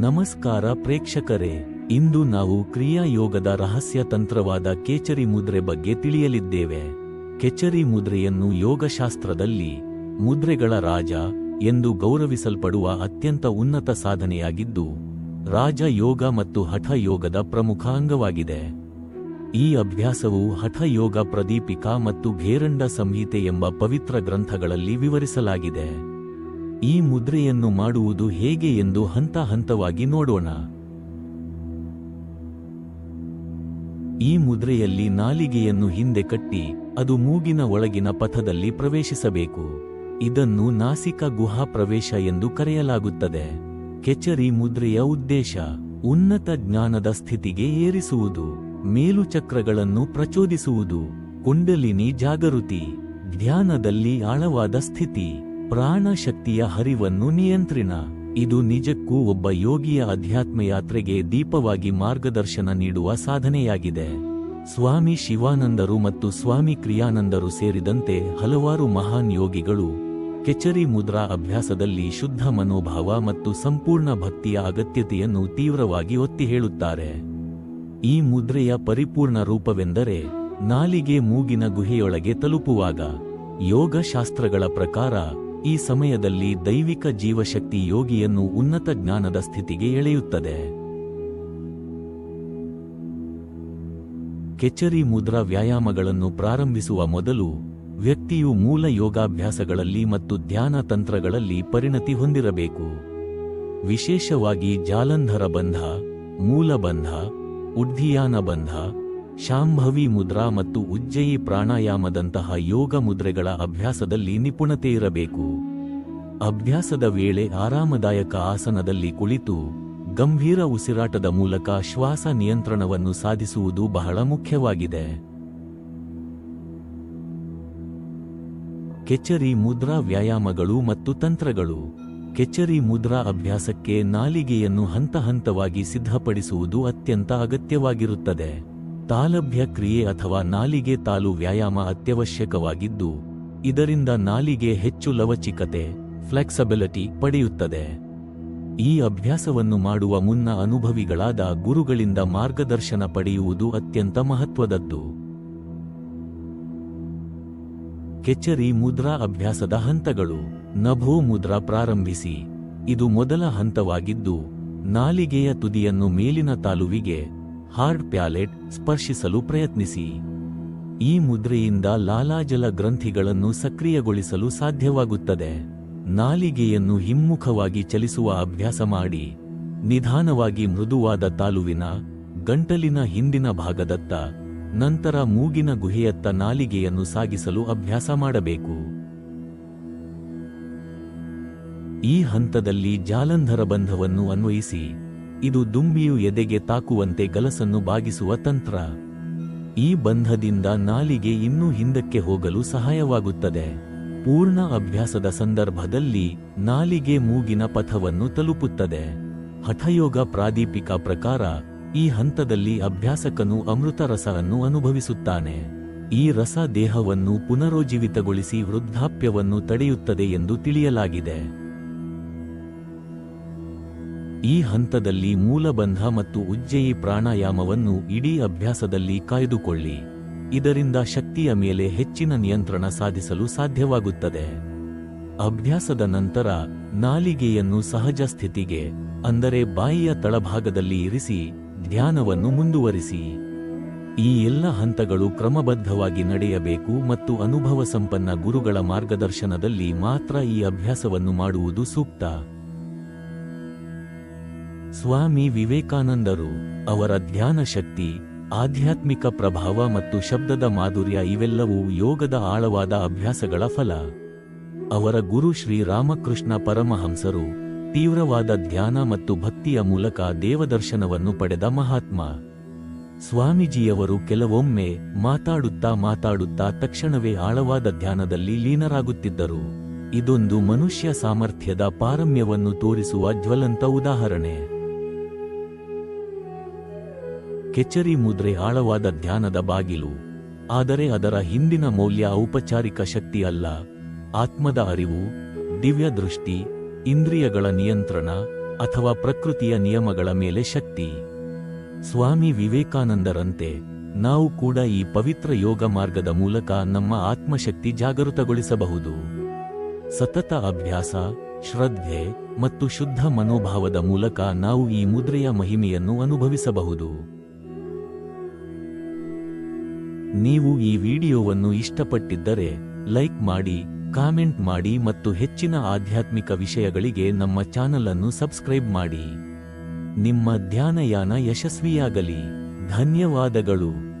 ನಮಸ್ಕಾರ ಪ್ರೇಕ್ಷಕರೇ, ಇಂದು ನಾವು ಕ್ರಿಯಾಯೋಗದ ರಹಸ್ಯ ತಂತ್ರವಾದ ಕೇಚರಿ ಮುದ್ರೆ ಬಗ್ಗೆ ತಿಳಿಯಲಿದ್ದೇವೆ. ಕೆಚರಿ ಮುದ್ರೆಯನ್ನು ಯೋಗಶಾಸ್ತ್ರದಲ್ಲಿ, ಮುದ್ರೆಗಳ ರಾಜ ಎಂದು ಗೌರವಿಸಲ್ಪಡುವ ಅತ್ಯಂತ ಉನ್ನತ ಸಾಧನೆಯಾಗಿದ್ದು, ರಾಜ ಯೋಗ ಮತ್ತು ಹಠ ಯೋಗದ ಪ್ರಮುಖ ಅಂಗವಾಗಿದೆ. ಈ ಅಭ್ಯಾಸವು ಹಠ ಯೋಗ ಪ್ರದೀಪಿಕಾ ಮತ್ತು ಘೇರಂಡ ಸಂಹಿತೆ ಎಂಬ ಪವಿತ್ರ ಗ್ರಂಥಗಳಲ್ಲಿ ವಿವರಿಸಲಾಗಿದೆ. ಈ ಮುದ್ರೆಯನ್ನು ಮಾಡುವುದು ಹೇಗೆ ಎಂದು ಹಂತ ಹಂತವಾಗಿ ನೋಡೋಣ. ಈ ಮುದ್ರೆಯಲ್ಲಿ ನಾಲಿಗೆಯನ್ನು ಹಿಂದೆ ಕಟ್ಟಿ, ಅದು ಮೂಗಿನ ಒಳಗಿನ ಪಥದಲ್ಲಿ ಪ್ರವೇಶಿಸಬೇಕು. ಇದನ್ನು ನಾಸಿಕ ಗುಹಾ ಪ್ರವೇಶ ಎಂದು ಕರೆಯಲಾಗುತ್ತದೆ. ಕೆಚರಿ ಮುದ್ರೆಯ ಉದ್ದೇಶ, ಉನ್ನತ ಜ್ಞಾನದ ಸ್ಥಿತಿಗೆ ಏರಿಸುವುದು, ಮೇಲುಚಕ್ರಗಳನ್ನು ಪ್ರಚೋದಿಸುವುದು, ಕುಂಡಲಿನಿ ಜಾಗೃತಿ, ಧ್ಯಾನದಲ್ಲಿ ಆಳವಾದ ಸ್ಥಿತಿ. ಪ್ರಾಣ ಶಕ್ತಿಯ ಹರಿವನ್ನು ನಿಯಂತ್ರಣ. ಇದು ನಿಜಕ್ಕೂ ಒಬ್ಬ ಯೋಗಿಯ ಅಧ್ಯಾತ್ಮ ಯಾತ್ರೆಗೆ ದೀಪವಾಗಿ ಮಾರ್ಗದರ್ಶನ ನೀಡುವ ಸಾಧನೆಯಾಗಿದೆ. ಸ್ವಾಮಿ ಶಿವಾನಂದರು ಮತ್ತು ಸ್ವಾಮಿ ಕ್ರಿಯಾನಂದರು ಸೇರಿದಂತೆ ಹಲವಾರು ಮಹಾನ್ ಯೋಗಿಗಳು ಕೆಚರಿ ಮುದ್ರಾ ಅಭ್ಯಾಸದಲ್ಲಿ ಶುದ್ಧ ಮನೋಭಾವ ಮತ್ತು ಸಂಪೂರ್ಣ ಭಕ್ತಿಯ ಅಗತ್ಯತೆಯನ್ನು ತೀವ್ರವಾಗಿ ಒತ್ತಿ ಹೇಳುತ್ತಾರೆ. ಈ ಮುದ್ರೆಯ ಪರಿಪೂರ್ಣ ರೂಪವೆಂದರೆ ನಾಲಿಗೆ ಮೂಗಿನ ಗುಹೆಯೊಳಗೆ ತಲುಪುವಾಗ ಯೋಗಶಾಸ್ತ್ರಗಳ ಪ್ರಕಾರ ಈ ಸಮಯದಲ್ಲಿ ದೈವಿಕ ಜೀವಶಕ್ತಿ ಯೋಗಿಯನ್ನು ಉನ್ನತ ಜ್ಞಾನದ ಸ್ಥಿತಿಗೆ ಎಳೆಯುತ್ತದೆ. ಕೆಚರಿ ಮುದ್ರಾ ವ್ಯಾಯಾಮಗಳನ್ನು ಪ್ರಾರಂಭಿಸುವ ಮೊದಲು ವ್ಯಕ್ತಿಯು ಮೂಲ ಯೋಗಾಭ್ಯಾಸಗಳಲ್ಲಿ ಮತ್ತು ಧ್ಯಾನ ತಂತ್ರಗಳಲ್ಲಿ ಪರಿಣತಿ ಹೊಂದಿರಬೇಕು. ವಿಶೇಷವಾಗಿ ಜಾಲಂಧರ ಬಂಧ ಮೂಲಬಂಧ ಉಡ್ಧಿಯಾನ ಬಂಧ ಶಾಂಭವಿ ಮುದ್ರಾ ಮತ್ತು ಉಜ್ಜಯಿ ಪ್ರಾಣಾಯಾಮದಂತಹ ಯೋಗ ಮುದ್ರೆಗಳ ಅಭ್ಯಾಸದಲ್ಲಿ ನಿಪುಣತೆ ಇರಬೇಕು. ಅಭ್ಯಾಸದ ವೇಳೆ ಆರಾಮದಾಯಕ ಆಸನದಲ್ಲಿ ಕುಳಿತು ಗಂಭೀರ ಉಸಿರಾಟದ ಮೂಲಕ ಶ್ವಾಸ ನಿಯಂತ್ರಣವನ್ನು ಸಾಧಿಸುವುದು ಬಹಳ ಮುಖ್ಯವಾಗಿದೆ. ಕೆಚ್ಚರಿ ಮುದ್ರಾ ವ್ಯಾಯಾಮಗಳು ಮತ್ತು ತಂತ್ರಗಳು. ಕೆಚ್ಚರಿ ಮುದ್ರಾ ಅಭ್ಯಾಸಕ್ಕೆ ನಾಲಿಗೆಯನ್ನು ಹಂತ ಹಂತವಾಗಿ ಸಿದ್ಧಪಡಿಸುವುದು ಅತ್ಯಂತ ಅಗತ್ಯವಾಗಿರುತ್ತದೆ. ತಾಲಭ್ಯ ಕ್ರಿಯೆ ಅಥವಾ ನಾಲಿಗೆ ತಾಲು ವ್ಯಾಯಾಮ ಅತ್ಯವಶ್ಯಕವಾಗಿದ್ದು, ಇದರಿಂದ ನಾಲಿಗೆ ಹೆಚ್ಚು ಲವಚಿಕತೆ, ಫ್ಲೆಕ್ಸಬಿಲಿಟಿ ಪಡೆಯುತ್ತದೆ. ಈ ಅಭ್ಯಾಸವನ್ನು ಮಾಡುವ ಮುನ್ನ ಅನುಭವಿಗಳಾದ ಗುರುಗಳಿಂದ ಮಾರ್ಗದರ್ಶನ ಪಡೆಯುವುದು ಅತ್ಯಂತ ಮಹತ್ವದದ್ದು. ಕೆಚರಿ ಮುದ್ರಾ ಅಭ್ಯಾಸದ ಹಂತಗಳು. ನಭೋ ಮುದ್ರಾ ಪ್ರಾರಂಭಿಸಿ. ಇದು ಮೊದಲ ಹಂತವಾಗಿದ್ದು, ನಾಲಿಗೆಯ ತುದಿಯನ್ನು ಮೇಲಿನ ತಾಲುವಿಗೆ ಹಾರ್ಡ್ ಪ್ಯಾಲೆಟ್ ಸ್ಪರ್ಶಿಸಲು ಪ್ರಯತ್ನಿಸಿ. ಈ ಮುದ್ರೆಯಿಂದ ಲಾಲಾಜಲ ಗ್ರಂಥಿಗಳನ್ನು ಸಕ್ರಿಯಗೊಳಿಸಲು ಸಾಧ್ಯವಾಗುತ್ತದೆ. ನಾಲಿಗೆಯನ್ನು ಹಿಮ್ಮುಖವಾಗಿ ಚಲಿಸುವ ಅಭ್ಯಾಸ ಮಾಡಿ. ನಿಧಾನವಾಗಿ ಮೃದುವಾದ ತಾಲುವಿನ, ಗಂಟಲಿನ ಹಿಂದಿನ ಭಾಗದತ್ತ, ನಂತರ ಮೂಗಿನ ಗುಹೆಯತ್ತ ನಾಲಿಗೆಯನ್ನು ಸಾಗಿಸಲು ಅಭ್ಯಾಸ ಮಾಡಬೇಕು. ಈ ಹಂತದಲ್ಲಿ ಜಾಲಂಧರ ಬಂಧವನ್ನು ಅನ್ವಯಿಸಿ. ಇದು ದುಂಬಿಯು ಎದೆಗೆ ತಾಕುವಂತೆ ಗಲಸನ್ನು ಬಾಗಿಸುವ ತಂತ್ರ. ಈ ಬಂಧದಿಂದ ನಾಲಿಗೆ ಇನ್ನೂ ಹಿಂದಕ್ಕೆ ಹೋಗಲು ಸಹಾಯವಾಗುತ್ತದೆ. ಪೂರ್ಣ ಅಭ್ಯಾಸದ ಸಂದರ್ಭದಲ್ಲಿ ನಾಲಿಗೆ ಮೂಗಿನ ಪಥವನ್ನು ತಲುಪುತ್ತದೆ. ಹಠಯೋಗ ಪ್ರಾದೀಪಿಕ ಪ್ರಕಾರ ಈ ಹಂತದಲ್ಲಿ ಅಭ್ಯಾಸಕನು ಅಮೃತ ರಸವನ್ನು ಅನುಭವಿಸುತ್ತಾನೆ. ಈ ರಸ ದೇಹವನ್ನು ಪುನರುಜ್ಜೀವಿತಗೊಳಿಸಿ ವೃದ್ಧಾಪ್ಯವನ್ನು ತಡೆಯುತ್ತದೆ ಎಂದು ತಿಳಿಯಲಾಗಿದೆ. ಈ ಹಂತದಲ್ಲಿ ಮೂಲಬಂಧ ಮತ್ತು ಉಜ್ಜಯಿ ಪ್ರಾಣಾಯಾಮವನ್ನು ಇಡೀ ಅಭ್ಯಾಸದಲ್ಲಿ ಕಾಯ್ದುಕೊಳ್ಳಿ. ಇದರಿಂದ ಶಕ್ತಿಯ ಮೇಲೆ ಹೆಚ್ಚಿನ ನಿಯಂತ್ರಣ ಸಾಧಿಸಲು ಸಾಧ್ಯವಾಗುತ್ತದೆ. ಅಭ್ಯಾಸದ ನಂತರ ನಾಲಿಗೆಯನ್ನು ಸಹಜ ಸ್ಥಿತಿಗೆ, ಅಂದರೆ ಬಾಯಿಯ ತಳಭಾಗದಲ್ಲಿ ಇರಿಸಿ, ಧ್ಯಾನವನ್ನು ಮುಂದುವರಿಸಿ. ಈ ಎಲ್ಲ ಹಂತಗಳು ಕ್ರಮಬದ್ಧವಾಗಿ ನಡೆಯಬೇಕು ಮತ್ತು ಅನುಭವ ಸಂಪನ್ನ ಗುರುಗಳ ಮಾರ್ಗದರ್ಶನದಲ್ಲಿ ಮಾತ್ರ ಈ ಅಭ್ಯಾಸವನ್ನು ಮಾಡುವುದು ಸೂಕ್ತ. ಸ್ವಾಮಿ ವಿವೇಕಾನಂದರು ಅವರ ಧ್ಯಾನ ಶಕ್ತಿ, ಆಧ್ಯಾತ್ಮಿಕ ಪ್ರಭಾವ ಮತ್ತು ಶಬ್ದದ ಮಾಧುರ್ಯ ಇವೆಲ್ಲವೂ ಯೋಗದ ಆಳವಾದ ಅಭ್ಯಾಸಗಳ ಫಲ. ಅವರ ಗುರು ಶ್ರೀ ರಾಮಕೃಷ್ಣ ಪರಮಹಂಸರು ತೀವ್ರವಾದ ಧ್ಯಾನ ಮತ್ತು ಭಕ್ತಿಯ ಮೂಲಕ ದೇವದರ್ಶನವನ್ನು ಪಡೆದ ಮಹಾತ್ಮ. ಸ್ವಾಮೀಜಿಯವರು ಕೆಲವೊಮ್ಮೆ ಮಾತಾಡುತ್ತಾ ಮಾತಾಡುತ್ತಾ ತಕ್ಷಣವೇ ಆಳವಾದ ಧ್ಯಾನದಲ್ಲಿ ಲೀನರಾಗುತ್ತಿದ್ದರು. ಇದೊಂದು ಮನುಷ್ಯ ಸಾಮರ್ಥ್ಯದ ಪಾರಮ್ಯವನ್ನು ತೋರಿಸುವ ಜ್ವಲಂತ ಉದಾಹರಣೆ. ಕೆಚರಿ ಮುದ್ರೆ ಆಳವಾದ ಧ್ಯಾನದ ಬಾಗಿಲು. ಆದರೆ ಅದರ ಹಿಂದಿನ ಮೌಲ್ಯ ಔಪಚಾರಿಕ ಶಕ್ತಿ ಅಲ್ಲ. ಆತ್ಮದ ಅರಿವು, ದಿವ್ಯ ದೃಷ್ಟಿ, ಇಂದ್ರಿಯಗಳ ನಿಯಂತ್ರಣ ಅಥವಾ ಪ್ರಕೃತಿಯ ನಿಯಮಗಳ ಮೇಲೆ ಶಕ್ತಿ. ಸ್ವಾಮಿ ವಿವೇಕಾನಂದರಂತೆ ನಾವು ಕೂಡ ಈ ಪವಿತ್ರ ಯೋಗ ಮಾರ್ಗದ ಮೂಲಕ ನಮ್ಮ ಆತ್ಮಶಕ್ತಿ ಜಾಗೃತಗೊಳಿಸಬಹುದು. ಸತತ ಅಭ್ಯಾಸ, ಶ್ರದ್ಧೆ ಮತ್ತು ಶುದ್ಧ ಮನೋಭಾವದ ಮೂಲಕ ನಾವು ಈ ಮುದ್ರೆಯ ಮಹಿಮೆಯನ್ನು ಅನುಭವಿಸಬಹುದು. ನೀವು ಈ ವಿಡಿಯೋವನ್ನು ಇಷ್ಟಪಟ್ಟಿದ್ದರೆ ಲೈಕ್ ಮಾಡಿ, ಕಾಮೆಂಟ್ ಮಾಡಿ ಮತ್ತು ಹೆಚ್ಚಿನ ಆಧ್ಯಾತ್ಮಿಕ ವಿಷಯಗಳಿಗೆ ನಮ್ಮ ಚಾನಲ್ ಅನ್ನು ಸಬ್ಸ್ಕ್ರೈಬ್ ಮಾಡಿ. ನಿಮ್ಮ ಧ್ಯಾನಯಾನ ಯಶಸ್ವಿಯಾಗಲಿ. ಧನ್ಯವಾದಗಳು.